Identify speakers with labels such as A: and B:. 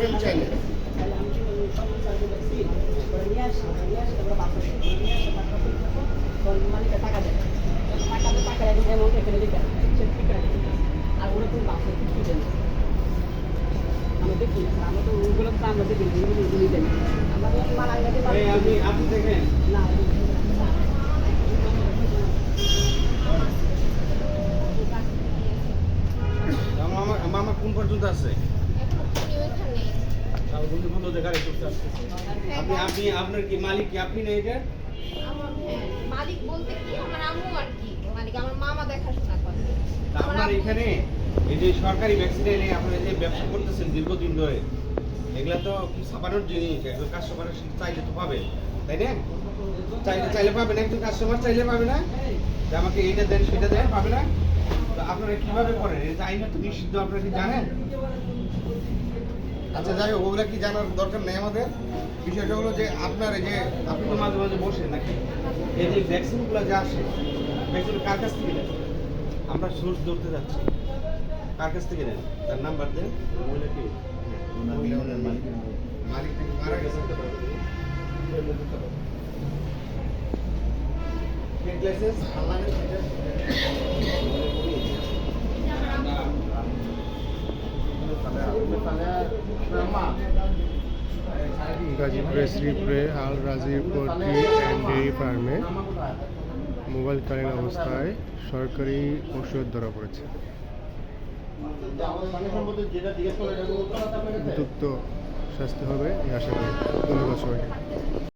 A: কেন চাইলে
B: আর ওরা তুমি বাসা কিছু দেন আমরা দেখি আমরা তো ওগুলো তো আমরা দেখি ওগুলো দেন আমরা তো মাল আগে
C: আপনি আপনি দেখেন
B: না
C: মামা কোন পর্যন্ত আছে? বন্ধু বন্ধু দেখার একটু আসতেছে। আপনি আপনি আপনার কি মালিক কি? আপনি না এটা?
D: মালিক বলতে কি? আমার আম্মু আর কি। মালিক আমার মামা দেখাশোনা করে।
C: তা আপনার এখানে এই যে সরকারি ভ্যাকসিনে আপনারা যে ব্যবসা করতেছেন দীর্ঘদিন ধরে এগুলা তো ছাপানোর জিনিস? একজন কাস্টমার চাইলে তো পাবে তাই না? চাইলে চাইলে পাবে না একজন কাস্টমার চাইলে পাবে না? যে আমাকে এইটা দেন সেটা দেন পাবে না? তো আপনারা কীভাবে করেন? এটা তো নিষিদ্ধ আপনারা কি জানেন? আচ্ছা যাই হোক ওগুলা কি জানার দরকার নেই আমাদের? বিষয়টা হলো যে আপনার এই যে আপনি তো মাঝে মাঝে বসেন নাকি? এই যে ভ্যাকসিনগুলো যে আসে ভ্যাকসিন কার কাছ থেকে নেন? আমরা সোর্স ধরতে যাচ্ছি। কার কাছ থেকে নেন? তার নাম্বার দেন মহিলা কি? মালিক মালিক নাকি মারা গেছে? লাইসেন্স
E: গাজীপুরের শ্রীপুরে আল রাজির পোল্ট্রি অ্যান্ড ডেয়ারি ফার্মে মোবাইলকালীন অবস্থায় সরকারি ওষুধ ধরা পড়েছে। উপযুক্ত শাস্তি হবে, এই আশা করি। ধন্যবাদ সবাইকে।